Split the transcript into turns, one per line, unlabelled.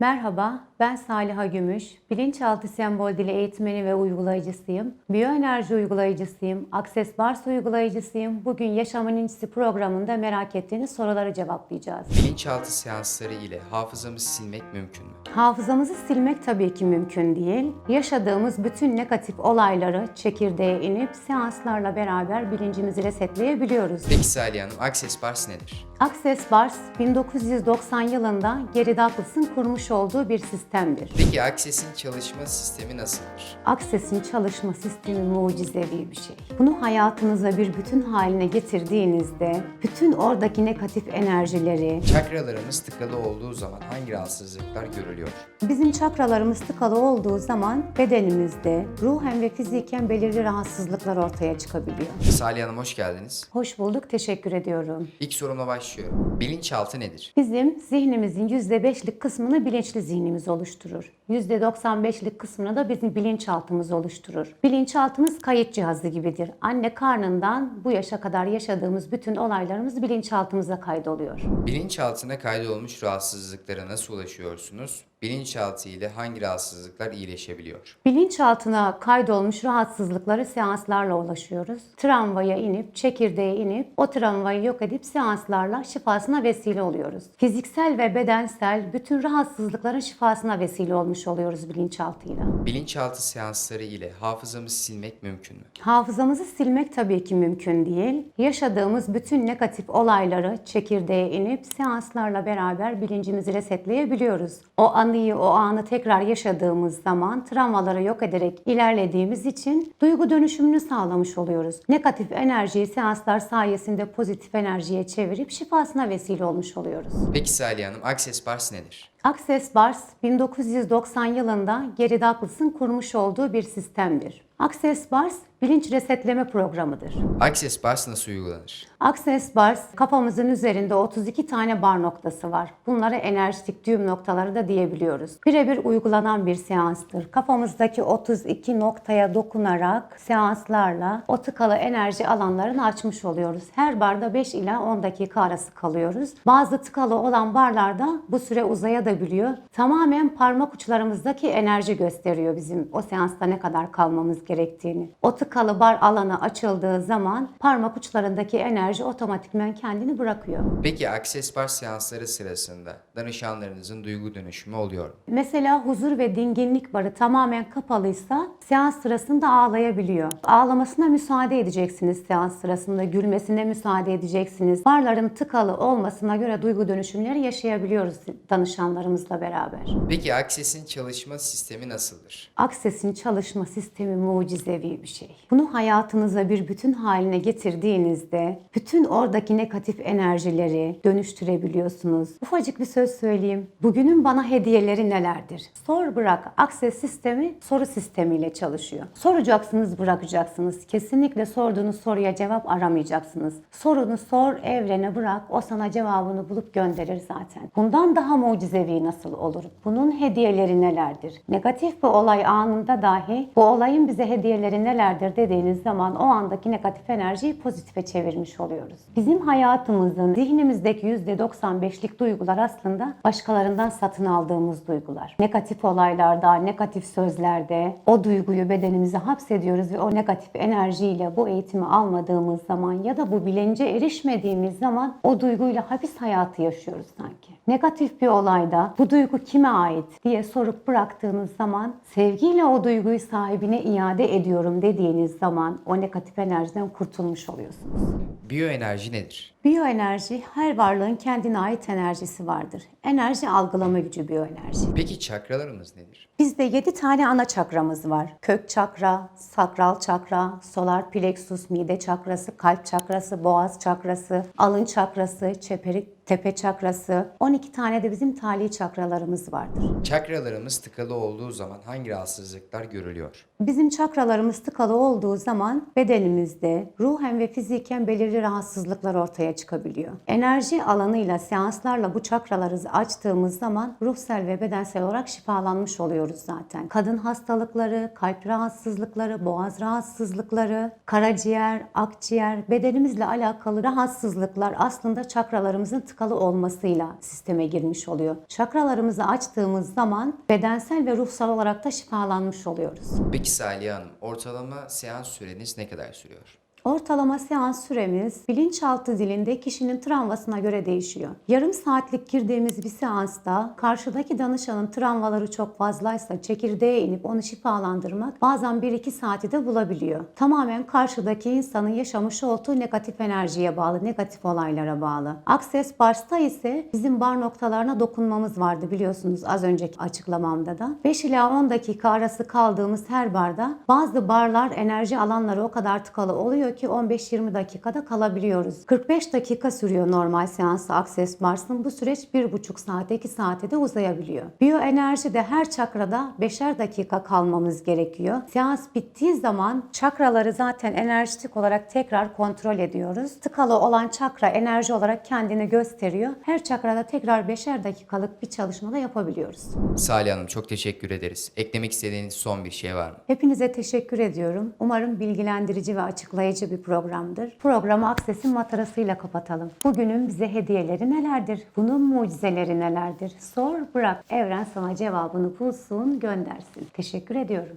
Merhaba, ben Saliha Gümüş. Bilinçaltı sembol dili eğitmeni ve uygulayıcısıyım. Biyoenerji uygulayıcısıyım. Access Bars uygulayıcısıyım. Bugün Yaşamın İncisi programında merak ettiğiniz soruları cevaplayacağız.
Bilinçaltı seansları ile hafızamızı silmek mümkün mü?
Hafızamızı silmek tabii ki mümkün değil. Yaşadığımız bütün negatif olayları çekirdeğe inip seanslarla beraber bilincimizi resetleyebiliyoruz.
Peki Salih Hanım, Access Bars nedir?
Access Bars 1990 yılında Gary Douglas'ın kurmuş olduğu bir sistemdir.
Peki Access'in çalışma sistemi nasıldır?
Access'in çalışma sistemi mucizevi bir şey. Bunu hayatınıza bir bütün haline getirdiğinizde bütün oradaki negatif enerjileri,
Çakralarımız tıkalı olduğu zaman hangi rahatsızlıklar görülüyor?
bizim çakralarımız tıkalı olduğu zaman bedenimizde ruhen ve fiziken belirli rahatsızlıklar ortaya çıkabiliyor.
Salih Hanım hoş geldiniz.
Hoş bulduk, teşekkür ediyorum.
İlk sorumla başlıyorum. Bilinçaltı nedir?
Bizim zihnimizin %5'lik kısmını bilinçli zihnimiz oluşturur. %95'lik kısmını da bizim bilinçaltımız oluşturur. Bilinçaltımız kayıt cihazı gibidir. Anne karnından bu yaşa kadar yaşadığımız bütün olaylarımız bilinçaltımıza kaydoluyor.
Bilinçaltına kaydolmuş rahatsızlıklara nasıl ulaşıyorsunuz? Bilinçaltı ile hangi rahatsızlıklar iyileşebiliyor?
Bilinçaltına kaydolmuş rahatsızlıkları seanslarla ulaşıyoruz. Tramvaya inip, çekirdeğe inip, o tramvayı yok edip seanslarla şifasına vesile oluyoruz. Fiziksel ve bedensel bütün rahatsızlıkların şifasına vesile olmuş oluyoruz bilinçaltıyla.
Bilinçaltı seansları ile hafızamızı silmek mümkün mü?
Hafızamızı silmek tabii ki mümkün değil. Yaşadığımız bütün negatif olayları çekirdeğe inip seanslarla beraber bilincimizi resetleyebiliyoruz. O anıyı, o anı tekrar yaşadığımız zaman travmaları yok ederek ilerlediğimiz için duygu dönüşümünü sağlamış oluyoruz. Negatif enerjiyi seanslar sayesinde pozitif enerjiye çevirip şifasına vesile olmuş oluyoruz.
Peki Salih Hanım, Access Bars nedir?
Access Bars 1990 yılında Gary Douglas'ın kurmuş olduğu bir sistemdir. Access Bars bilinç resetleme programıdır.
Access Bars nasıl uygulanır?
Access Bars kafamızın üzerinde 32 tane bar noktası var. Bunlara enerjitik düğüm noktaları da diyebiliyoruz. Birebir uygulanan bir seanstır. Kafamızdaki 32 noktaya dokunarak seanslarla o tıkalı enerji alanlarını açmış oluyoruz. Her barda 5 ila 10 dakika arası kalıyoruz. Bazı tıkalı olan barlarda bu süre uzayabiliyor. Tamamen parmak uçlarımızdaki enerji gösteriyor bizim o seansta ne kadar kalmamız gerektiğini. O tıkalı bar alanı açıldığı zaman parmak uçlarındaki enerji otomatikmen kendini bırakıyor.
Peki Access Bars seansları sırasında danışanlarınızın duygu dönüşümü oluyor mu?
Mesela huzur ve dinginlik barı tamamen kapalıysa seans sırasında ağlayabiliyor. Ağlamasına müsaade edeceksiniz seans sırasında, gülmesine müsaade edeceksiniz. Barların tıkalı olmasına göre duygu dönüşümleri yaşayabiliyoruz danışanlarımızla beraber.
Peki Access'in çalışma sistemi nasıldır?
Access'in çalışma sistemi mucizevi bir şey. Bunu hayatınıza bir bütün haline getirdiğinizde bütün oradaki negatif enerjileri dönüştürebiliyorsunuz. Ufacık bir söz söyleyeyim. Bugünün bana hediyeleri nelerdir? Sor bırak. Access sistemi soru sistemiyle çalışıyor. Soracaksınız, bırakacaksınız. Kesinlikle sorduğunuz soruya cevap aramayacaksınız. Sorunu sor, evrene bırak. O sana cevabını bulup gönderir zaten. Bundan daha mucizevi nasıl olur? Bunun hediyeleri nelerdir? Negatif bir olay anında dahi bu olayın bize hediyeleri nelerdir dediğiniz zaman o andaki negatif enerjiyi pozitife çevirmiş oluyoruz. Bizim hayatımızın zihnimizdeki %95'lik duygular aslında başkalarından satın aldığımız duygular. Negatif olaylarda, negatif sözlerde o duyguyu bedenimize hapsediyoruz ve o negatif enerjiyle bu eğitimi almadığımız zaman ya da bu bilince erişmediğimiz zaman o duyguyla hapis hayatı yaşıyoruz sanki. Negatif bir olayda bu duygu kime ait diye sorup bıraktığınız zaman sevgiyle o duyguyu sahibine iade ediyorum dediğiniz zaman o negatif enerjiden kurtulmuş oluyorsunuz.
Biyoenerji nedir?
Biyoenerji her varlığın kendine ait enerjisi vardır. Enerji algılama gücü biyoenerji.
Peki çakralarımız nedir?
Bizde 7 tane ana çakramız var. Kök çakra, sakral çakra, solar plexus, mide çakrası, kalp çakrası, boğaz çakrası, alın çakrası, çeperik tepe çakrası. 12 tane de bizim tali çakralarımız vardır.
Çakralarımız tıkalı olduğu zaman hangi rahatsızlıklar görülüyor?
Bizim çakralarımız tıkalı olduğu zaman bedenimizde ruhen ve fiziken belirli rahatsızlıklar ortaya çıkabiliyor. Enerji alanıyla, seanslarla bu çakraları açtığımız zaman ruhsal ve bedensel olarak şifalanmış oluyoruz zaten. Kadın hastalıkları, kalp rahatsızlıkları, boğaz rahatsızlıkları, karaciğer, akciğer, bedenimizle alakalı rahatsızlıklar aslında çakralarımızın tıkalı olmasıyla sisteme girmiş oluyor. Çakralarımızı açtığımız zaman bedensel ve ruhsal olarak da şifalanmış oluyoruz.
Peki Salih Hanım, ortalama seans süreniz ne kadar sürüyor?
Ortalama seans süremiz bilinçaltı dilinde kişinin travmasına göre değişiyor. Yarım saatlik girdiğimiz bir seansta karşıdaki danışanın travmaları çok fazlaysa çekirdeğe inip onu şifalandırmak bazen 1-2 saati de bulabiliyor. Tamamen karşıdaki insanın yaşamış olduğu negatif enerjiye bağlı, negatif olaylara bağlı. Access Bars'ta ise bizim bar noktalarına dokunmamız vardı biliyorsunuz az önceki açıklamamda da. 5 ila 10 dakika arası kaldığımız her barda bazı barlar enerji alanları o kadar tıkalı oluyor ki 15-20 dakikada kalabiliyoruz. 45 dakika sürüyor normal seansı Access Bars'ın. Bu süreç 1,5 saate 2 saate de uzayabiliyor. Biyoenerji de her çakrada 5'er dakika kalmamız gerekiyor. Seans bittiği zaman çakraları zaten enerjitik olarak tekrar kontrol ediyoruz. Tıkalı olan çakra enerji olarak kendini gösteriyor. Her çakrada tekrar 5'er dakikalık bir çalışma da yapabiliyoruz.
Salih Hanım çok teşekkür ederiz. Eklemek istediğiniz son bir şey var mı?
Hepinize teşekkür ediyorum. Umarım bilgilendirici ve açıklayıcı bir programdır. Programı Akses'in matarasıyla kapatalım. Bugünün bize hediyeleri nelerdir? Bunun mucizeleri nelerdir? Sor, bırak. Evren sana cevabını bulsun, göndersin. Teşekkür ediyorum.